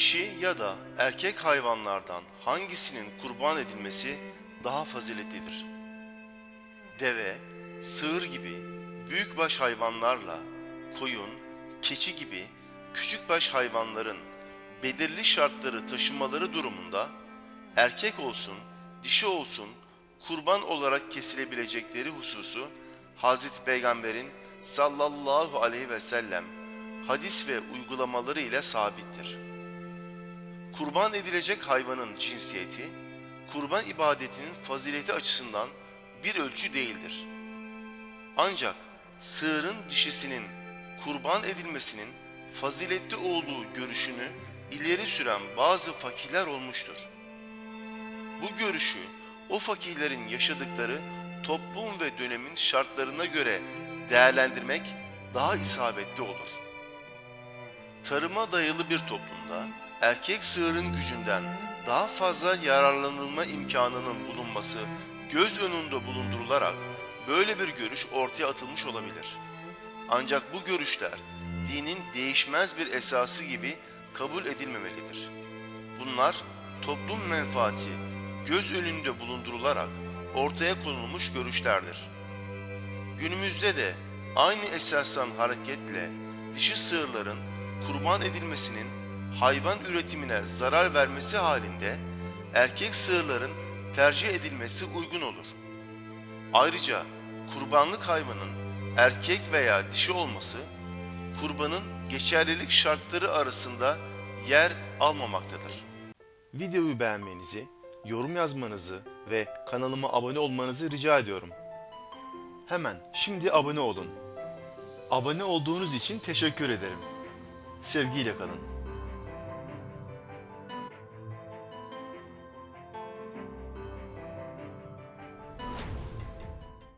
dişi ya da erkek hayvanlardan hangisinin kurban edilmesi daha faziletlidir? Deve, sığır gibi büyükbaş hayvanlarla koyun, keçi gibi küçükbaş hayvanların belirli şartları taşımaları durumunda erkek olsun, dişi olsun kurban olarak kesilebilecekleri hususu Hazreti Peygamber'in sallallahu aleyhi ve sellem hadis ve uygulamaları ile sabittir. Kurban edilecek hayvanın cinsiyeti, kurban ibadetinin fazileti açısından bir ölçü değildir. Ancak sığırın dişisinin kurban edilmesinin faziletli olduğu görüşünü ileri süren bazı fakirler olmuştur. Bu görüşü o fakirlerin yaşadıkları toplum ve dönemin şartlarına göre değerlendirmek daha isabetli olur. Tarıma dayalı bir toplumda erkek sığırın gücünden daha fazla yararlanılma imkanının bulunması göz önünde bulundurularak böyle bir görüş ortaya atılmış olabilir. Ancak bu görüşler dinin değişmez bir esası gibi kabul edilmemelidir. Bunlar toplum menfaati göz önünde bulundurularak ortaya konulmuş görüşlerdir. Günümüzde de aynı esasdan hareketle dişi sığırların kurban edilmesinin hayvan üretimine zarar vermesi halinde erkek sığırların tercih edilmesi uygun olur. Ayrıca kurbanlık hayvanın erkek veya dişi olması kurbanın geçerlilik şartları arasında yer almamaktadır. Videoyu beğenmenizi, yorum yazmanızı ve kanalıma abone olmanızı rica ediyorum. Hemen şimdi abone olun. Abone olduğunuz için teşekkür ederim. Sevgiyle kalın.